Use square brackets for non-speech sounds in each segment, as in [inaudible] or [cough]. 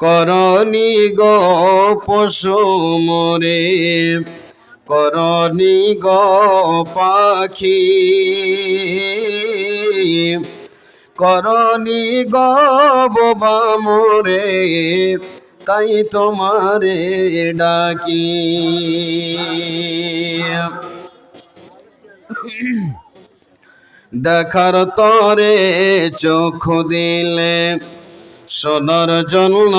করনি গো পশু মোরে, করনি গো পাখি, করনি গো বোবা তাই তোমারে ডাকি। দেখার তরে চোখ দিলে সোনার জন্য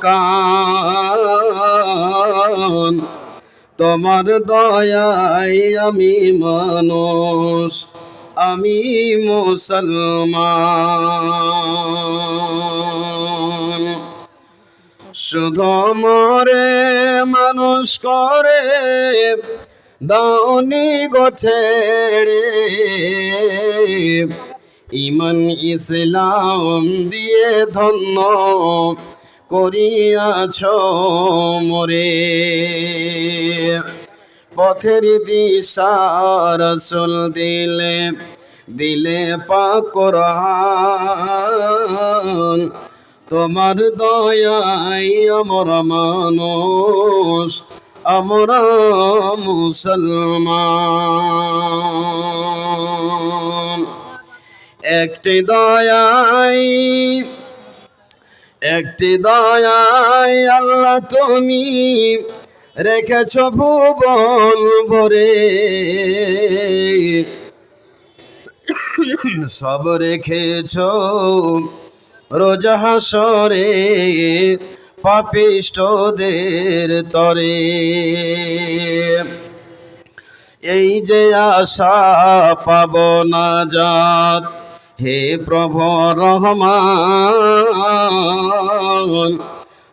কান। তোমার দয়াই আমি মানুষ, আমি মুসলমান। শুধু মরে মানুষ করে, দাওনি গোছেড়ে ইমান ইসলাম দিয়ে ধন্য করিয়াছ মোরে। পথের দিশার সুল দিলে দিলে পাকরান তোমার দয়াই আমার মানুষ, আমরা মুসলমান। একটি দয়াই একটি দয়াই আল্লাহ তুমি রেখেছ ভুবন ভরে। সব রেখেছ রোজা হাসরে পাপিষ্টদের তরে। এই যে আশা পাব না যাত হে প্রভু রহমান,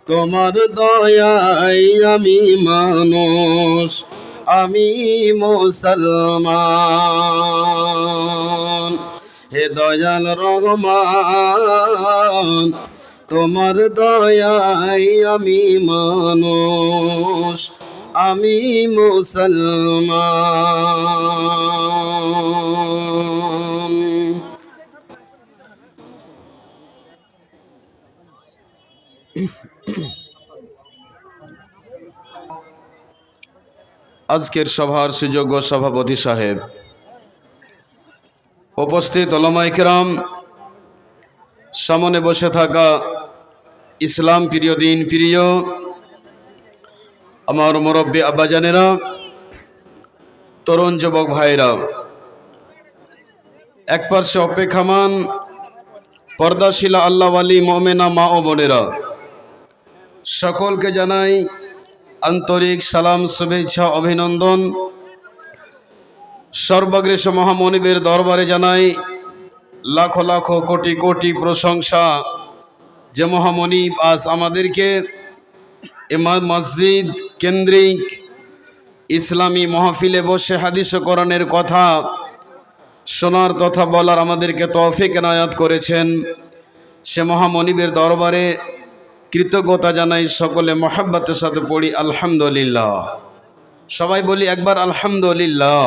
তোমার দয়াই আমি মানুষ, আমি মুসলমান। হে দয়াল রহমান, তোমার দয়াই আমি মানুষ, আমি মুসলমান। আজকের সভার সুযোগ্য সভাপতি সাহেব। উপস্থিত ওলামাইকেরাম সামনে বসে থাকা ইসলাম প্রিয় দিন প্রিয়, আমার মুরব্বী আব্বাজানেরা, তরুণ যুবক ভাইরা এক পার্শ্বে অপেক্ষামান পর্দাশীলা আল্লাহওয়ালি মমেনা মা ও বোনেরা, সকলকে জানাই আন্তরিক সালাম, শুভেচ্ছা, অভিনন্দন। সর্বাগ্রেস মহামনিবের দরবারে জানাই লাখো লাখো কোটি কোটি প্রশংসা। যে মহামনিব আজ আমাদেরকে মসজিদ কেন্দ্রিক ইসলামী মহফিলে বসে হাদিস কথা শোনার তথা বলার আমাদেরকে তৌফিক এনায়াত করেছেন। সে মহামনিবের দরবারে কৃতজ্ঞতা জানাই সকলে মহাব্বতের সাথে পড়ি, আলহামদুলিল্লাহ। সবাই বলি একবার আলহামদুলিল্লাহ।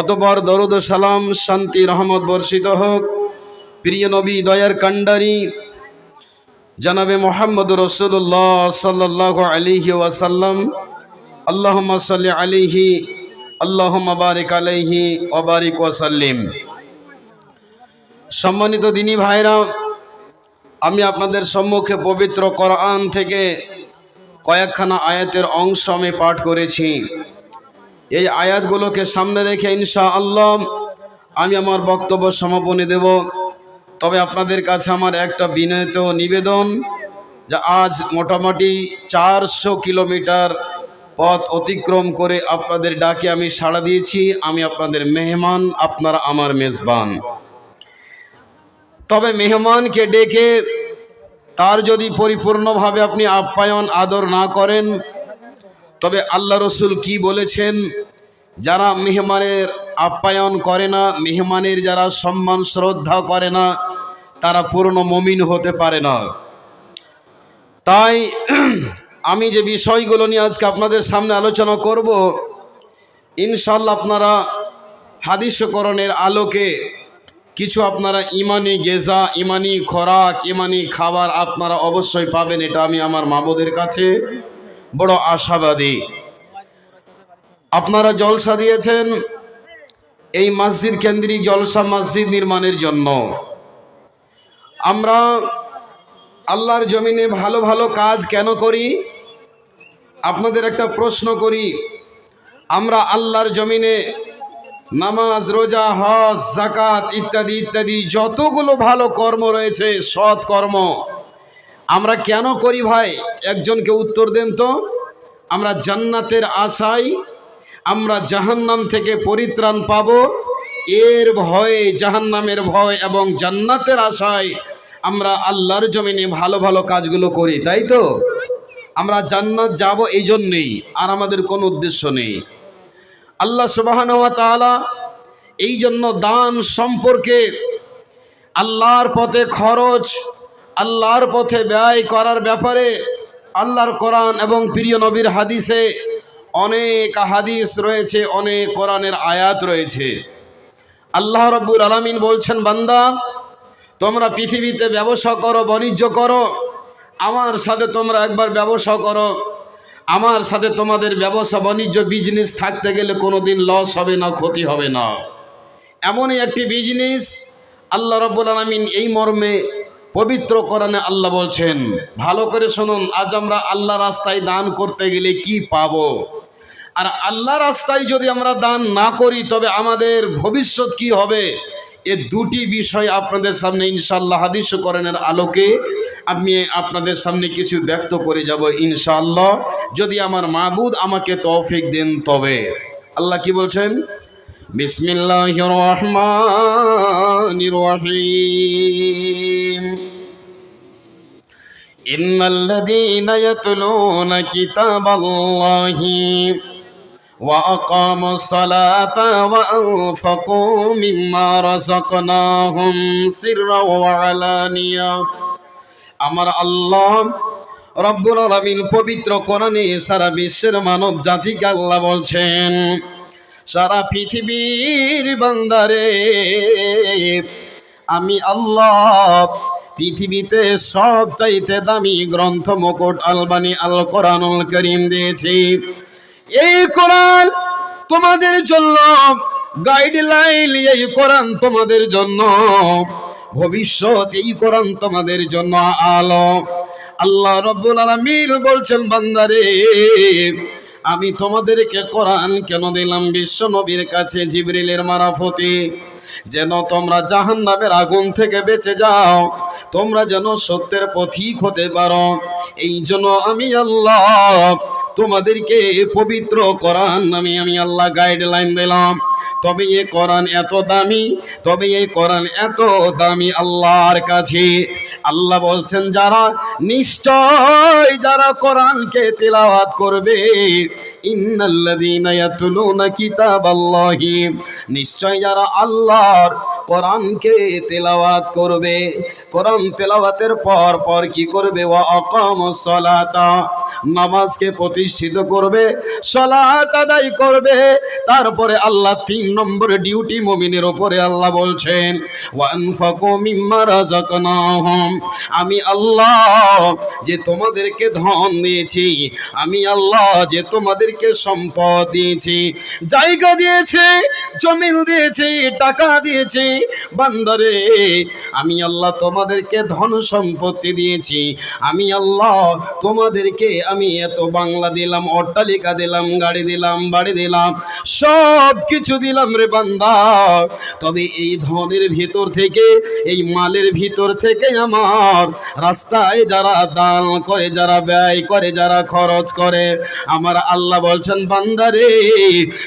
অতপর দরুদ সালাম, শান্তি, রহমত বর্ষিত হোক। প্রিয় নবী, দয়ার কান্ডারি জানাবে মোহাম্মদ রসুল্লাহ সাল্লাহ আলিহি ওয়াসাল্লাম আল্লাহ সাল্লি আলিহি আল্লাহ বারিক আলাইহি ওবারিক ওয়াসাল্লিম। সম্মানিত দিনী ভাইরা আমি আপনাদের সম্মুখে পবিত্র কোরআন থেকে কয়েকখানা আয়াতের অংশ আমি পাঠ করেছি। এই আয়াতগুলোকে সামনে রেখে ইনশা আল্লাহ আমি আমার বক্তব্য সমাপনী দেব। তবে আপনাদের কাছে আমার একটা বিনীত নিবেদন যে আজ মোটামুটি চারশো কিলোমিটার পথ অতিক্রম করে আপনাদের ডাকে আমি সাড়া দিয়েছি। আমি আপনাদের মেহমান, আপনারা আমার মেজবান। তবে মেহমানকে ডেকে তার যদি পরিপূর্ণভাবে আপনি আপ্যায়ন, আদর না করেন, তবে আল্লাহ রসুল কি বলেছেন? যারা মেহমানের আপ্যায়ন করে না, মেহমানের যারা সম্মান, শ্রদ্ধা করে না, তারা পূর্ণ মমিন হতে পারে না। তাই [clears throat] আমি যে বিষয়গুলো নিয়ে আজকে আপনাদের সামনে আলোচনা করব ইনশাল্লাহ আপনারা হাদিসকরণের আলোকে কিছু আপনারা ইমানি গেজা, ইমানি খোরাক, ইমানি খাবার আপনারা অবশ্যই পাবেন, এটা আমি আমার মাবুদের কাছে বড় আশাবাদী। আপনারা জলসা দিয়েছেন এই মসজিদ কেন্দ্রিক জলসা মসজিদ নির্মাণের জন্য। আমরা আল্লাহর জমিনে ভালো ভালো কাজ কেন করি? আপনাদের একটা প্রশ্ন করি। আমরা আল্লাহর জমিনে নামাজ, রোজা, হজ জাকাত ইত্যাদি ইত্যাদি, যতগুলো ভালো কর্ম রয়েছে, সৎ কর্ম। আমরা কেন করি ভাই? একজনকে উত্তর দেন তো। আমরা জান্নাতের আশায়, আমরা জাহান্নাম থেকে পরিত্রাণ পাব। এর ভয়ে, জাহান্নামের ভয় এবং জান্নাতের আশায় আমরা আল্লাহর জমিনে ভালো ভালো কাজগুলো করি, তাই তো? আমরা জান্নাত যাব এই জন্যেই, আর আমাদের কোনো উদ্দেশ্য নেই। আল্লাহ সুবাহান তাআলা এই জন্য দান সম্পর্কে আল্লাহর পথে খরচ, আল্লাহর পথে ব্যয় করার ব্যাপারে আল্লাহর কোরআন এবং প্রিয় নবীর হাদিসে অনেক হাদিস রয়েছে, অনেক কোরআনের আয়াত রয়েছে। আল্লাহ রব্বুল আলমিন বলছেন, বান্দা, তোমরা পৃথিবীতে ব্যবসা করো, বাণিজ্য করো, আমার সাথে তোমরা একবার ব্যবসা করো। আমার সাথে তোমাদের ব্যবসা বাণিজ্য বিজনেস থাকতে গেলে কোনো দিন লস হবে না, ক্ষতি হবে না। এমনই একটি বিজনেস আল্লাহ রব্বুল আলমিন এই মর্মে পবিত্র কোরআনে আল্লাহ বলছেন, ভালো করে শুনুন, আজ আমরা আল্লাহ রাস্তায় দান করতে গেলে কি পাব? আর আল্লাহ রাস্তায় যদি আমরা দান না করি, তবে আমাদের ভবিষ্যৎ কি হবে? এ দুটি বিষয় আপনাদের সামনে ইনশাল্লাহ হাদিস করেনের আলোকে আমি আপনাদের সামনে কিছু ব্যক্ত করে যাব ইনশাল্লাহ যদি আমার মাবুদ আমাকে তৌফিক দেন তবে। আল্লাহ কি বলছেন? বিসমিল্লাহ রহমান রহিম। ইন্নাল্লাযীনা ইয়াতলুনা কিতাবাল্লাহি। وأقاموا الصلاة وأنفقوا مما رزقناهم سرا وعلانية আমার আল্লাহ রব্বুল আলামিন পবিত্র কোরআনে সারা বিশ্বের মানব জাতিকে আল্লাহ বলছেন সারা পৃথিবীর বান্দারে আমি আল্লাহ পৃথিবীতে সব চাইতে দামি গ্রন্থ মুকুট আলবানি আল কোরআনুল করিম দিয়েছি এই কোরআন তোমাদের জন্য গাইডলাইন এই কোরআন তোমাদের জন্য। ভবিষ্যৎ এই কোরআন তোমাদের জন্য আলো। আল্লাহ রব্বুল আলামিন বলছেন, বান্দারে, আমি তোমাদেরকে কোরআন কেন দিলাম? বিশ্ব নবীর কাছে জিবরিলের মারাফতে। যেন তোমরা জাহান নামের আগুন থেকে বেঁচে যাও, তোমরা যেন সত্যের পথিক হতে পারো। এই জন্য আমি আল্লাহ তোমাদেরকে পবিত্র করান আমি আমি আল্লাহ গাইডলাইন দিলাম। তবে এই কোরআন এত দামি, তবে এই কোরআন এত দামি আল্লাহর কাছে। আল্লাহ বলছেন, যারা নিশ্চয় যারা কোরআনকে তেলাওয়াত করবে নিশ্চয় যারা আল্লাহর কোরআনকে তেলাওয়াত করবে, কোরআন তেলাওয়াতের পর পর কি করবে? ওয়া আকামুস সালাতা, নামাজকে প্রতিষ্ঠিত করবে, সালাত আদায় করবে, তারপরে আল্লাহ তিন নম্বর ডিউটি মুমিনের ওপরে আল্লাহ বলছেন আমি আল্লাহ যে তোমাদেরকে ধন দিয়েছি, আমি আল্লাহ যে তোমাদেরকে সম্পদ দিয়েছি, জায়গা দিয়েছি, জমিন দিয়েছি, টাকা দিয়েছি, বান্দারে, আমি আল্লাহ তোমাদেরকে ধন সম্পত্তি দিয়েছি, আমি আল্লাহ তোমাদেরকে আমি এত বাংলা দিলাম, অট্টালিকা দিলাম, গাড়ি দিলাম, বাড়ি দিলাম সব কিছু দিলাম রে বান্দা। তবে এই ধনের ভিতর থেকে, এই মালের ভিতর থেকে আমার রাস্তায় যারা দান করে, যারা ব্যয় করে, যারা খরচ করে, আমার আল্লাহ বলছেন বান্দারে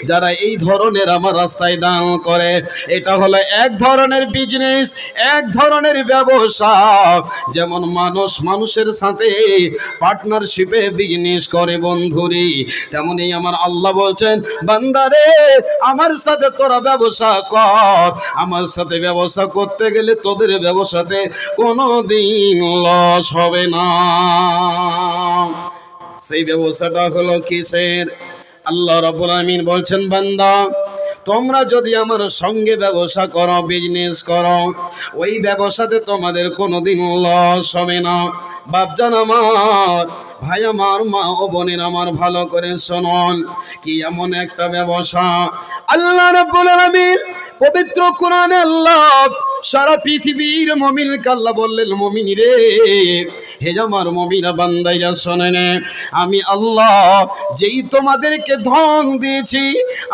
যারা এই ধরনের আমার রাস্তায় দান করে, এটা হলো এক ধরনের বিজনেস এক ধরনের ব্যবসা। যেমন মানুষ মানুষের সাথে পার্টনারশিপে বিজনেস করে বন্ধুরি, তেমনই আমার আল্লাহ বলছেন বান্দারে আমার সাথে তোরা ব্যবসা কর। আমার সাথে ব্যবসা করতে গেলে তোদের ব্যবসাতে কোনো দিন লস হবে না। সেই ব্যবসাটা হলো কিসের? আল্লাহ রাব্বুল আমিন বলছেন, বান্দা তোমরা যদি আমার সঙ্গে ব্যবসা করো বিজনেস করো, ওই ব্যবসাতে তোমাদের কোনোদিন লস হবে না। বাপজান আমার, ভাই আমার, মা ও বোনের আমার, ভালো করে শোনন, কি এমন একটা ব্যবসা। আল্লাহ রাব্বুল আলামিন পবিত্র কোরআনে আল্লাহ সারা পৃথিবীর মমিন কাল্লা বললেন, মমিনী রে, হে আমার মমিনা বান্দাইরা শোনেন, আমি আল্লাহ যেই তোমাদেরকে ধন দিয়েছি,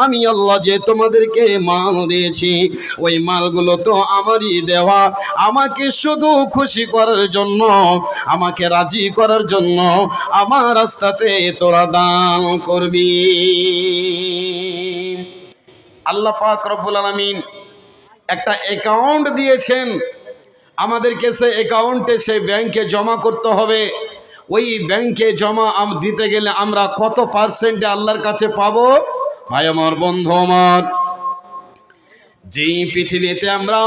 আমি আল্লাহ যে তোমাদেরকে মাল দিয়েছি, ওই মালগুলো তো আমারই দেওয়া। আমাকে শুধু খুশি করার জন্য, আমাকে রাজি করার জন্য আমার রাস্তাতে তোরা দান করবি। আল্লাহ পাক রব্বুল আলামিন একটা অ্যাকাউন্ট দিয়েছেন। আমাদেরকে সে অ্যাকাউন্টে সে ব্যাংকে জমা করতে হবে। ওই ব্যাংকে জমা দিতে গেলে আমরা কত পার্সেন্টে আল্লাহর কাছে পাবো? ভাই আমার বন্ধু আমার, যেই পৃথিবীতে আমরা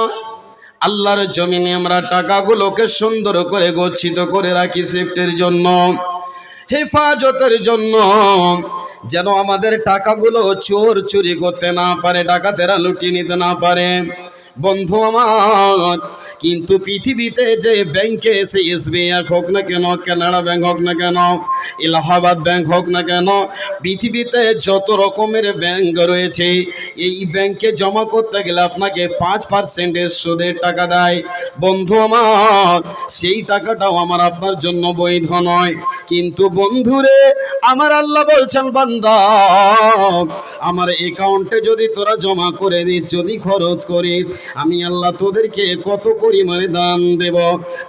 আল্লাহর জমিনে আমরা টাকাগুলোকে সুন্দর করে গচ্ছিত করে রাখি সেফটির জন্য, হেফাজতের জন্য, যেন আমাদের টাকাগুলো চোর চুরি করতে না পারে টাকা ডাকাতেরা লুটিয়ে নিতে না পারে। বন্ধু আমার, কিন্তু পৃথিবীতে যে ব্যাংকে এসে এসবিআই হোক না কেন কানাডা ব্যাংক হোক না কেন এলাহাবাদ ব্যাংক হোক না কেন, পৃথিবীতে যত রকমের ব্যাংক রয়েছে, এই ব্যাংকে জমা করতে গেলে আপনাকে পাঁচ পার্সেন্টের সুদের টাকা দেয়। বন্ধু আমার, সেই টাকাটাও আমার আপনার জন্য বৈধ নয়। কিন্তু বন্ধুরে, আমার আল্লাহ বলছেন, বান্দা, আমার অ্যাকাউন্টে যদি তোরা জমা করে দিস, যদি খরচ করিস আমি আল্লাহ তোদেরকে কত পরিমাণে দান দেব,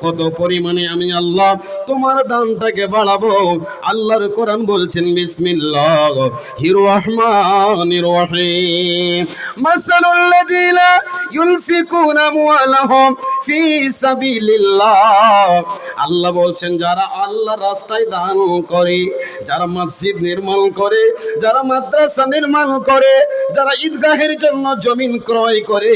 কত পরিমাণে আমি আল্লাহ তোমার দানটাকে বাড়াবো। আল্লাহর কোরআন বলছেন, বিসমিল্লাহ, হিরো রহমানির রহিম। মাসালুল লাযিনা ইউনফিকুনা আমওয়ালাহুম ফি সাবিলিল্লাহ। আল্লাহ বলছেন, যারা আল্লাহর রাস্তায় দান করে, যারা মসজিদ নির্মাণ করে, যারা মাদ্রাসা নির্মাণ করে, যারা ঈদগাহের জন্য জমিন ক্রয় করে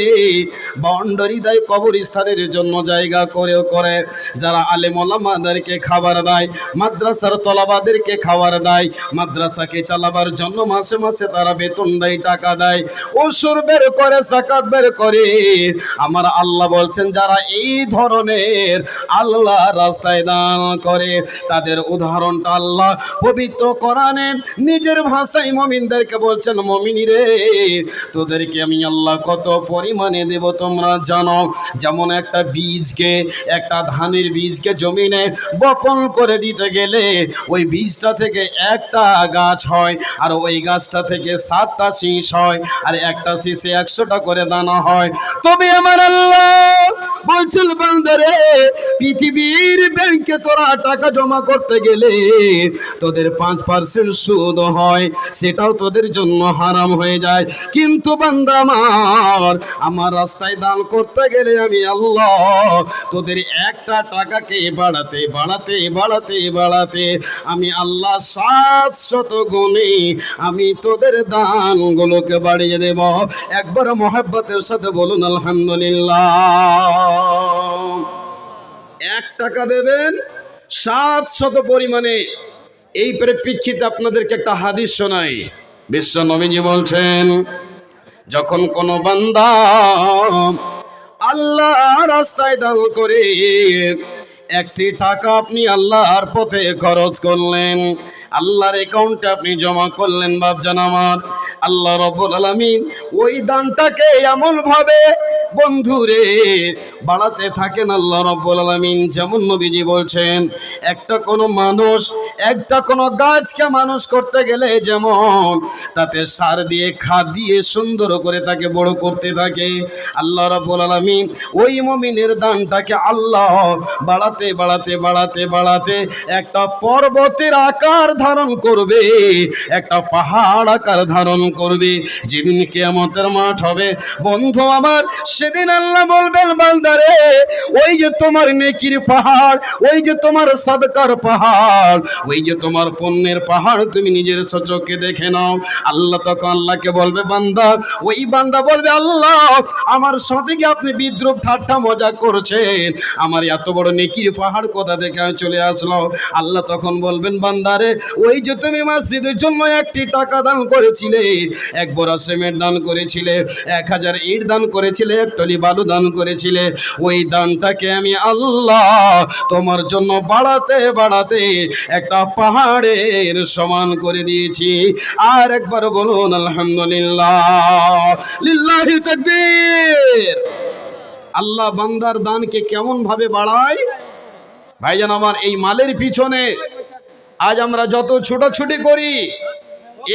বাউন্ডারি দেয় কবরস্থানের জন্য জায়গা করেও করে। যারা আলেম ওলামাদেরকে খাবার দেয়, মাদ্রাসার তলাবাদেরকে খাবার দেয়, মাদ্রাসাকে চালাবার জন্য মাসে মাসে তারা বেতন দেয়, টাকা দেয়। ওসুর বের করে সাকাত বের করে। আমার আল্লাহ বলছেন, যারা এই ধরনের আল্লাহ রাস্তায় দান করে, তাদের উদাহরণটা আল্লাহ পবিত্র কোরআনে নিজের ভাষায় মমিনদেরকে বলছেন মমিনী রে তোদেরকে আমি আল্লাহ কত পরিমাণে দেব তোমরা জানো যেমন একটা বীজকে, একটা ধানের বীজকে জমিনে বপন করে দিতে গেলে ওই বীজটা থেকে একটা গাছ হয় আর ওই গাছটা থেকে সাতটা শীষ হয় আর একটা শীষে একশোটা করে দানা হয়। তবে আমার আল্লাহ বলছিল বান্দারে, পৃথিবীর ব্যাংকে তোরা টাকা জমা করতে গেলে তোদের পাঁচ পার্সেন্ট সুদ হয়, সেটাও তোদের জন্য হারাম হয়ে যায়। কিন্তু বান্দা আমার আমার রাস্তায় দান করতে গেলে আমি আল্লাহ তোদের একটা টাকাকে বাড়াতে বাড়াতে বাড়াতে বাড়াতে আমি আল্লাহ সাত শত গুণে আমি তোদের দানগুলোকে বাড়িয়ে দেব। একবার মহাব্বতের সাথে বলুন, আলহামদুলিল্লাহ। এক টাকা দেবেন সাত শত পরিমাণে। এই পরিপ্রেক্ষিতে আপনাদেরকে একটা হাদিস শোনাই। বিশ্ব নবীজি বলছেন যখন কোন বান্দা আল্লাহ রাস্তায় দান করে একটি টাকা আপনি আল্লাহর পথে খরচ করলেন, আল্লাহর অ্যাকাউন্টে আপনি জমা করলেন, বাপজান আমার, আল্লাহ রব্বুল আলামিন ওই দানটাকে এমন ভাবে বন্ধুরে, বাড়াতে থাকেন আল্লাহ রব্বুল আলামিন। যেমন নবীজি বলছেন, একটা কোনো মানুষ, একটা কোনো গাছকে মানুষ করতে গেলে যেমন, তাতে সার দিয়ে, খাদ দিয়ে সুন্দর করে তাকে বড় করতে থাকে। আল্লাহ রাব্বুল আলামিন ওই মুমিনের দানটাকে আল্লাহ বাড়াতে বাড়াতে বাড়াতে বাড়াতে একটা পর্বতের আকার ধারণ করবে, একটা পাহাড় আকার ধারণ করবে। যেদিন কেয়ামতের মাঠ হবে, বন্ধু আমার, সে সেদিন আল্লাহ বলবেন, বান্দারে, ওই যে তোমার নেকির পাহাড়, ওই যে তোমার সাদকার পাহাড়, ওই যে তোমার পণ্যের পাহাড়, তুমি নিজের চোখে দেখে নাও। আল্লাহ তখন আল্লাহকে বলবে, বান্দা, ওই বান্দা বলবে, আল্লাহ, আমার সাথে কি আপনি বিদ্রুপ ঠাট্টা মজা করছেন? আমার এত বড় নেকির পাহাড় কোথা থেকে চলে আসলো? আল্লাহ তখন বলবেন, বান্দারে, ওই যে তুমি মসজিদের জন্য একটি টাকা দান করেছিলে, এক বড় সিমেন্ট দান করেছিলে, এক হাজার ইট দান করেছিলে এক টলি বালু দান করেছিলে। ওই দানটাকে আমি আল্লাহ তোমার জন্য বাড়াতে বাড়াতে একটা পাহাড়ের সমান করে দিয়েছি। আর একবার বলুন, আলহামদুলিল্লাহ। আল্লাহ বান্দার দানকে কেমন ভাবে বাড়ায়? ভাইজান, আমার এই মালের পিছনে আজ আমরা যত ছুটোছুটি করি,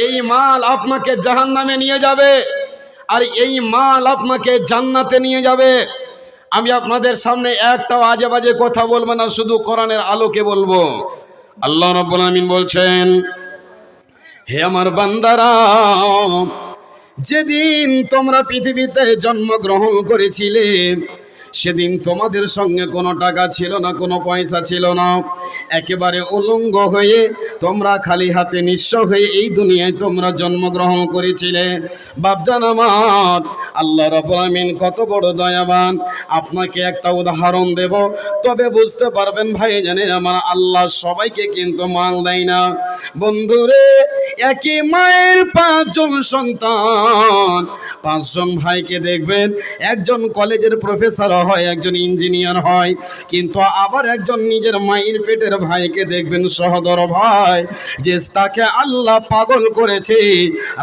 এই মাল আপনাকে জাহান নামে নিয়ে যাবে। আর এই মাল আপনাকে জান্নাতে নিয়ে যাবে। আমি আপনাদের সামনে একটাও আজে বাজে কথা বলব না, শুধু কোরআনের আলোকে বলব। আল্লাহ রব্বুল আমিন বলছেন, হে আমার বান্দারা, যেদিন তোমরা পৃথিবীতে জন্মগ্রহণ করেছিলে সেদিন তোমাদের সঙ্গে কোনো টাকা ছিল না, কোনো পয়সা ছিল না। একেবারে উলঙ্গ হয়ে তোমরা খালি হাতে নিঃস্ব হয়ে এই দুনিয়ায় তোমরা জন্মগ্রহণ করেছিলে। বাপজান আমার, আল্লাহ আমিন কত বড় দয়াবান। আপনাকে একটা উদাহরণ দেব। তবে বুঝতে পারবেন ভাই জানেন আমার আল্লাহ সবাইকে কিন্তু মাল দেয় না। বন্ধুরে একই মায়ের পাঁচজন সন্তান। পাঁচজন ভাইকে দেখবেন, একজন কলেজের প্রফেসর হয়, একজন ইঞ্জিনিয়ার হয়, কিন্তু আবার একজন নিজের মায়ের পেটের ভাইকে দেখবেন সহদর ভাই, যে তাকে আল্লাহ পাগল করেছে।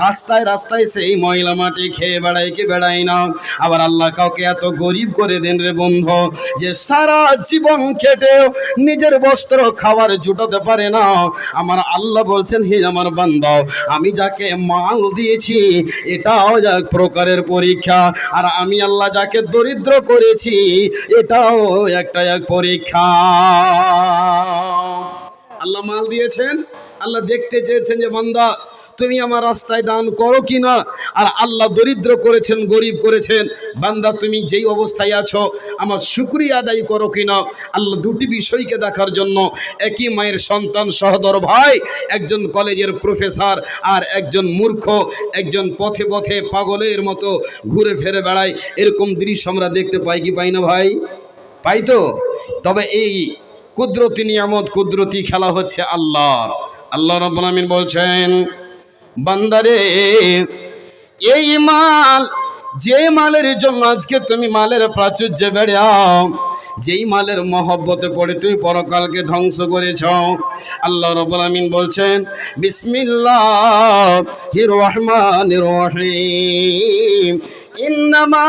রাস্তায় রাস্তায় সেই ময়লা মাটি খেয়ে বেড়ায় কি বেড়ায় না? আবার আল্লাহ কাউকে এত গরিব করে দেন রে বন্ধু, যে সারা জীবন খেটেও নিজের বস্ত্র খাবার জুটাতে পারে না। আমার আল্লাহ বলছেন, হে আমার বান্ধব আমি যাকে মাল দিয়েছি, এটাও এক প্রকারের পরীক্ষা। আর আমি আল্লাহ যাকে দরিদ্র করেছি এটাও একটা এক পরীক্ষা। আল্লাহ মাল দিয়েছেন আল্লাহ দেখতে চেয়েছেন যে বান্দা তুমি আমার রাস্তায় দান করো কি না? আর আল্লাহ দরিদ্র করেছেন, গরিব করেছেন, বান্দা তুমি যেই অবস্থায় আছো, আমার শুক্রিয়া আদায় করো কি না? আল্লাহ দুটি বিষয়কে দেখার জন্য একই মায়ের সন্তান সহদর ভাই, একজন কলেজের প্রফেসর আর একজন মূর্খ, একজন পথে পথে পাগলের মতো ঘুরে ফিরে বেড়ায়। এরকম দৃশ্য আমরা দেখতে পাই কি পাই না ভাই? পাই তো? তবে এই কুদরতি নিয়ামত, কুদরতি খেলা হচ্ছে আল্লাহর। আল্লাহ রব্বুল আমিন বলছেন বান্দারে, এই মাল, যে মালের জন্য আজকে তুমি মালের প্রাচুর্য বেড়াও যেই মালের মহব্বতে পড়ে তুমি পরকালকে ধ্বংস করেছ। আল্লাহ রব্বুল আমিন বলছেন, বিসমিল্লাহ রহমান রহিম। ইন্নামা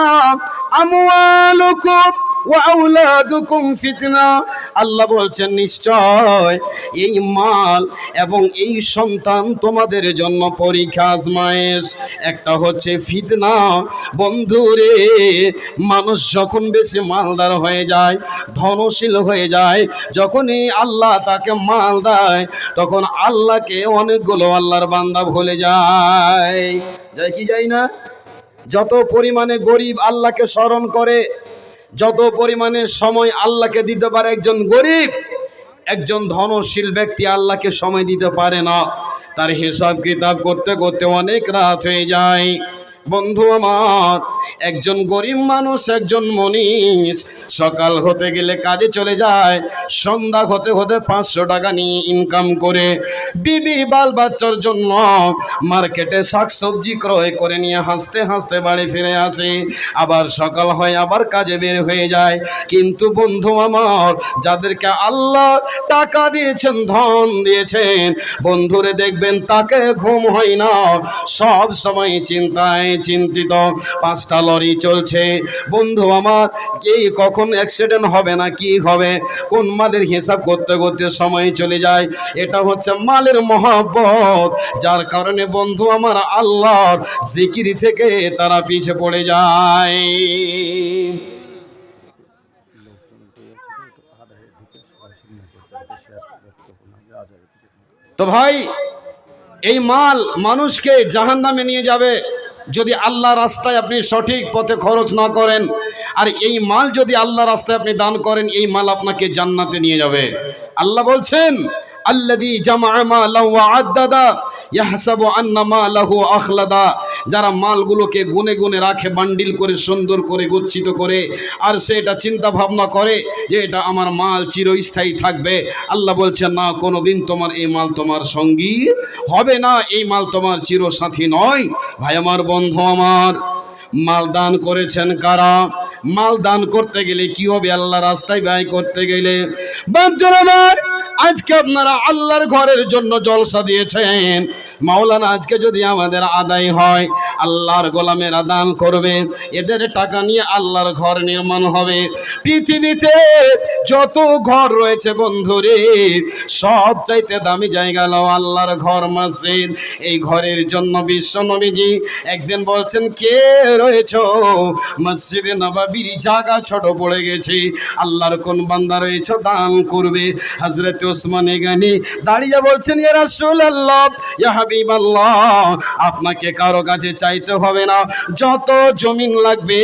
আমওয়ালুকুম ওয়াউলাদুকুম ফিতনা। আল্লাহ বলছেন, নিশ্চয় এই মাল এবং এই সন্তান তোমাদের জন্য পরীক্ষা আজমায়েশ। একটা হচ্ছে ফিতনা। বন্ধুরে মানুষ যখন বেশি মালদার হয়ে যায়, ধনশীল হয়ে যায়, যখনই আল্লাহ তাকে মাল দেয়, তখন আল্লাহকে অনেকগুলো আল্লাহর বান্দা ভুলে যায়। যায় কি যায় না? যত পরিমাণে গরিব আল্লাহকে স্মরণ করে যত পরিমাণে সময় আল্লাহকে দিতে পারে একজন গরিব, একজন ধনশীল ব্যক্তি আল্লাহকে সময় দিতে পারে না। তার হিসাব কিতাব করতে করতে অনেক রাত হয়ে যায়। বন্ধু আমার, একজন গরিব মানুষ, একজন মনীষ, সকাল হতে গেলে কাজে চলে যায়, সন্ধ্যা হতে হতে পাঁচশো টাকা নিয়ে ইনকাম করে, বিবি বাল বাচ্চার জন্য মার্কেটে শাকসবজি ক্রয় করে নিয়ে হাসতে হাসতে বাড়ি ফিরে আসে, আবার সকাল হয় আবার কাজে বের হয়ে যায়। কিন্তু বন্ধু আমার, যাদেরকে আল্লাহ টাকা দিয়েছেন, ধন দিয়েছেন, বন্ধুরে দেখবেন তাকে ঘুম হয় না, সব সময় চিন্তায় চিন্তিত, পাঁচটা লরি চলছে। বন্ধু আমার, কি কখন অ্যাক্সিডেন্ট হবে না কি হবে? কোন মালের হিসাব করতে করতে সময় চলে যায়? এটা হচ্ছে মালের মহব্বত। যার কারণে বন্ধু আমার, আল্লাহর জিকিরি থেকে তারা পিছে পড়ে যায়। তো ভাই, এই মাল মানুষকে জাহান নামে নিয়ে যাবে। যদি আল্লাহ রাস্তায় আপনি সঠিক পথে খরচ না করেন, আর এই মাল যদি আল্লাহ রাস্তায় আপনি দান করেন, এই মাল আপনাকে জান্নাতে নিয়ে যাবে। আল্লাহ বলছেন আল্লাদি জামা আদাদা ইয়াহসাবু আন্না মালাহু আখলাদা, যারা মালগুলোকে গুনে গুনে রাখে, বান্ডিল করে, সুন্দর করে, গচ্ছিত করে, আর সেটা চিন্তা ভাবনা করে যে এটা আমার মাল চিরস্থায়ী থাকবে। আল্লাহ বলছেন না, কোনোদিন তোমার এই মাল তোমার সঙ্গী হবে না, এই মাল তোমার চিরসাথী নয়। ভাই, আমার বন্ধু আমার, মাল দান করেছেন কারা? মাল দান করতে গেলে কি হবে? আল্লাহ রাস্তায় ব্যয় করতে গেলে। বাপজন আমার আজকে আপনারা আল্লাহর ঘরের জন্য জলসা দিয়েছেন। মাওলানা আজকে যদি আমাদের আদায় হয় আল্লাহর গোলামেরা দান করবে। এদের টাকা নিয়ে আল্লাহর ঘর নির্মাণ হবে। পৃথিবীতে যত ঘর রয়েছে বন্ধুরে সব চাইতে দামি জায়গা হলো আল্লাহর ঘর মসজিদ। এই ঘরের জন্য বিশ্ব নবীজি একদিন বলছেন, কে রয়েছ? মসজিদে নবাবির জায়গা ছোট পড়ে গেছে। আল্লাহর কোন বান্দা রয়েছে দান করবে। হজরত ওসমানে গানি দাঁড়িয়ে বলছেন, ইয়া রাসূলুল্লাহ, ইয়া হাবিবাল্লাহ, আপনাকে কারও কাছে চাইতে হবে না। যত জমিন লাগবে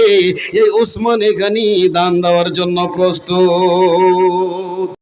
এই ওসমানে গানি দান দেওয়ার জন্য প্রস্তুত।